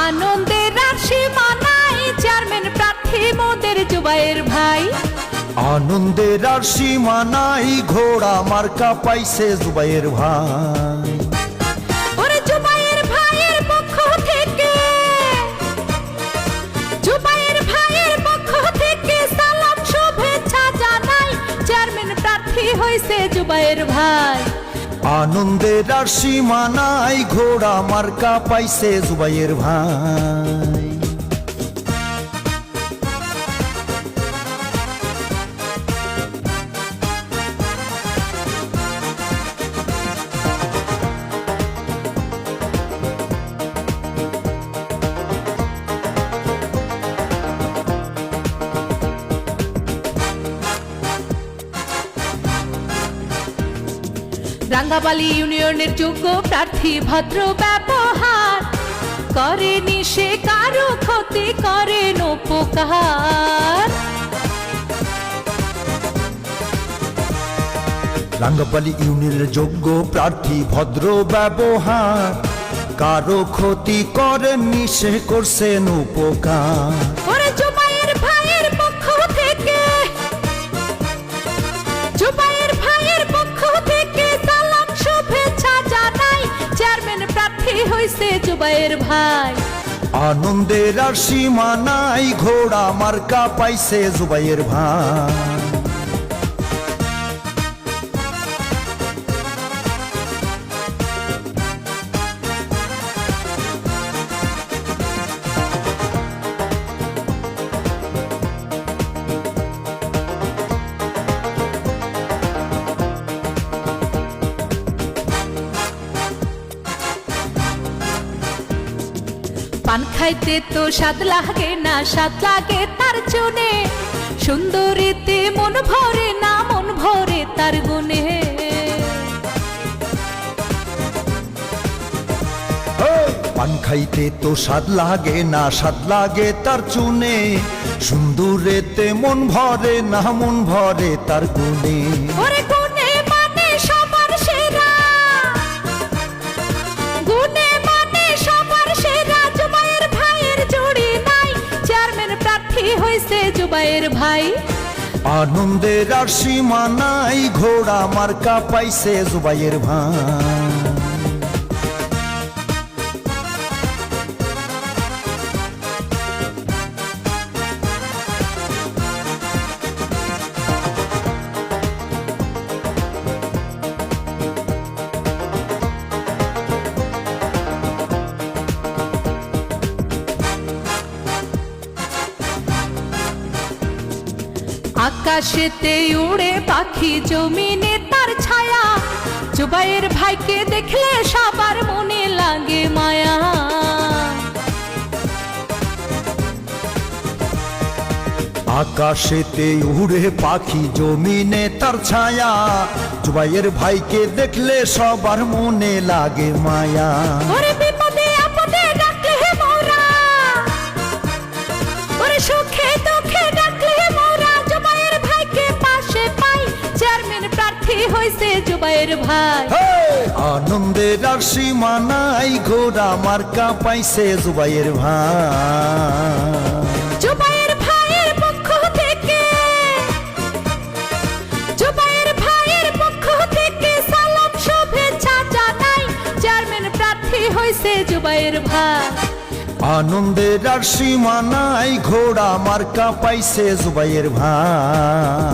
আনন্দের আর সীমা নাই চেয়ারম্যান প্রার্থী মোদের জুবাইয়ের ভাই। আনন্দের আর সীমা নাই ঘোড়া মার্কা পাইছে জুবাইয়ের ভাই। ওরে জুবাইয়ের ভাইয়ের পক্ষ থেকে জুবাইয়ের ভাইয়ের পক্ষ থেকে সালাম শুভেচ্ছা জানাই চেয়ারম্যান প্রার্থী হইছে জুবাইয়ের ভাই। আনন্দের আর সীমানায় ঘোড়া মার্কা পাইছে জুবাইয়ের ভাই রাঙ্গাবালি ইউনিয়নের যোগ্য প্রার্থী ভদ্র ব্যবহার। করেনি সে কারও ক্ষতি করেন উপকার। রাঙ্গাপালি ইউনিয়নের যোগ্য প্রার্থী ভদ্র ব্যবহার। কারও ক্ষতি করেননি সে করছেন উপকার। জুবাইয়ের ভাই। আনন্দের আর সীমা নাই ঘোড়া মার্কা পাইছে জুবাইয়ের ভাই। পান খাইতে তো স্বাদ লাগে না স্বাদ লাগে তার চুনে সুন্দরীতে মন ভরে না মন ভরে তার গুণে। পান খাইতে তো স্বাদ লাগে না স্বাদ লাগে তার চুনে সুন্দরেতে মন ভরে না মন ভরে তার গুণে। হইছে জুবাইয়ের ভাই। আনন্দের আর সীমা নাই ঘোড়া মার্কা পাইছে জুবাইয়ের ভাই। আকাশেতে উড়ে পাখি জমিনে তার ছায়া। জুবাইয়ের ভাইকে দেখলে সবার মনে লাগে মায়া। আকাশেতে উড়ে পাখি জমিনে তার ছায়া। জুবাইয়ের ভাইকে দেখলে সবার মনে লাগে মায়া। প্রার্থী হইছে জুবাইয়ের ভাই! আনন্দের আর সীমা নাই ঘোড়া মার্কা পাইছে জুবাইয়ের ভাই। জুবাইয়ের ভাইয়ের পক্ষ থেকে জুবাইয়ের ভাইয়ের পক্ষ থেকে সালাম শুভেচ্ছা জানাই। চেয়ারম্যান প্রার্থী হইছে জুবাইয়ের ভাই। আনন্দের আর সীমা নাই ঘোড়া মার্কা পাইছে জুবাইয়ের ভাই।